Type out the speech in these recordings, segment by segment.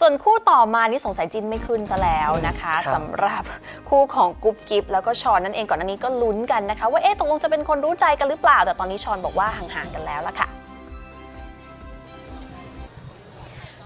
ส่วนคู่ต่อมานี่สงสัยจินไม่ขึ้นซะแล้วนะคะครับ สำหรับคู่ของกุ๊บกิ๊บแล้วก็ชอนนั่นเองก่อนหน้านี้ก็ลุ้นกันนะคะ ว่าเอ๊ะตกลงจะเป็นคนรู้ใจกันหรือเปล่า แต่ตอนนี้ชอนบอกว่าห่างๆกันแล้วละค่ะ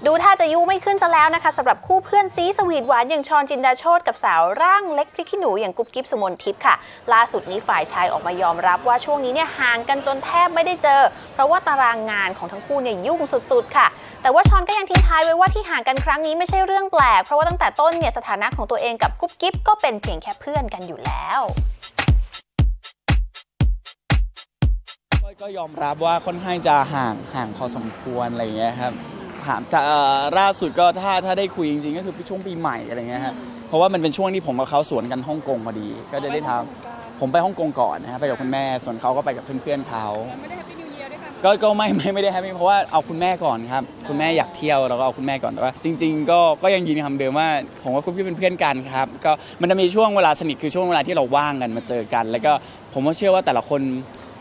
ดูท่าจะยุ่ไม่ขึ้นซะแล้วนะคะสำหรับคู่เพื่อนซีสวีทหวานอย่างชอนจินดาโชตกับสาวร่างเล็กพริกขี้หนูอย่างกุ๊บกิ๊บสุมนทิพย์ค่ะ ล่าสุดนี้ฝ่ายชายออกมายอมรับว่าช่วงนี้เนี่ยห่างกันจนแทบไม่ได้เจอ เพราะว่าตารางงานของทั้งคู่เนี่ยยุ่งสุดๆ ค่ะ แต่ว่าชอนก็ยังทิ้งท้ายไว้ว่าที่ห่างกันครั้งนี้ไม่ใช่เรื่องแปลกเพราะว่าตั้งแต่ต้นเนี่ยสถานะของตัวเองกับกุ๊บกิ๊บก็เป็นเพียงแค่เพื่อนกันอยู่แล้วก็ก็ยอมรับว่าค่อนข้างจะห่างห่างพอสมควรอะไรอย่างเงี้ยครับ ถามแต่เอ่อล่าสุดก็ถ้าถ้าได้คุยจริงๆก็คือช่วงปีใหม่อะไรเงี้ยครับเพราะว่ามันเป็นช่วงที่ผมกับเขาสวนกันฮ่องกงพอดี ก็จะได้ทำผมไปฮ่องกงก่อนนะครับไปกับคุณแม่ส่วนเขาก็ไปกับเพื่อนๆเขาไม่ได้แฮปปี้นิวเยียร์ด้วยกันก็ก็ไม่ไม่ไม่ได้แฮปปี้เพราะว่าเอาคุณแม่ก่อนครับคุณแม่อยากเที่ยวเราก็เอาคุณแม่ก่อนแต่ว่าจริง ๆ ก็ก็ยังยืนคำเดิมว่าผมกับคุณพี่เป็นเพื่อนกันครับก็มันจะมีช่วงเวลาสนิทคือช่วงเวลาที่เราว่างกันมาเจอกัน แล้วก็ผมก็เชื่อว่าแต่ละคน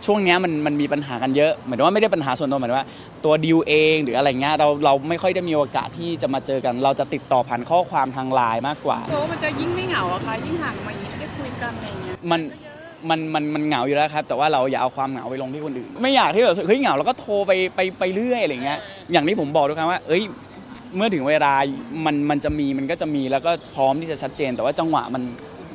ช่วงเนี้ยมันมันมีปัญหากันเยอะเหมือนว่าไม่ได้ปัญหาส่วนตัวเหมือนว่า ตัวดิวเองหรืออะไรเงี้ยเราเราไม่ค่อยได้มีโอกาสที่จะมาเจอกัน เราจะติดต่อผ่านข้อความทางไลน์มากกว่าเพราะว่ามันจะยิ่งไม่เหงาอะค่ะยิ่งห่างมาอย่างนี้ได้คุยกันอะไรอย่างเงี้ยมันมันมันมันเหงาอยู่แล้วครับ แต่ว่าเราอย่าเอาความเหงาไปลงที่คนอื่น ไม่อยากที่แบบเฮ้ยเหงาแล้วก็โทรไปไปไปเรื่อยอะไรเงี้ยอย่างที่ผมบอกทุกครั้งว่า เอ้ย เมื่อถึงเวลามันมันจะมีมันก็จะมีแล้วก็พร้อมที่จะชัดเจน แต่ว่าจังหวะมัน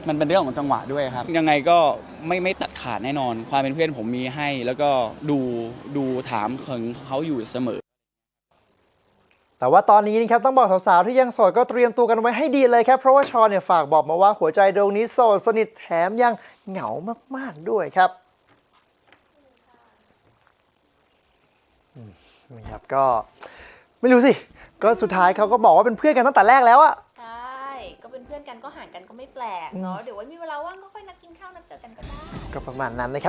มันเป็นเรื่องของจังหวะด้วยครับ ยังไงก็ไม่ไม่ตัดขาดแน่นอน ความเป็นเพื่อนผมมีให้ แล้วก็ดูดูถามถึงเขาอยู่เสมอ แต่ว่าตอนนี้นะครับต้องบอกสาวๆ ที่ยังโสดก็เตรียมตัวกันไว้ให้ดีเลยครับ เพราะว่าชอนเนี่ยฝากบอกมาว่าหัวใจดวงนี้โสดสนิทแถมยังเหงามากๆด้วยครับอืมนี่ครับก็ไม่รู้สิ ก็สุดท้ายเขาก็บอกว่าเป็นเพื่อนกันตั้งแต่แรกแล้วอะใช่ก็เป็น เพื่อนกันก็ห่างกันก็ไม่แปลกเนาะเดี๋ยวไว้มีเวลาว่างก็ค่อยนัดกินข้าวนัดเจอกันก็ได้ ก็ประมาณนั้นนะครับ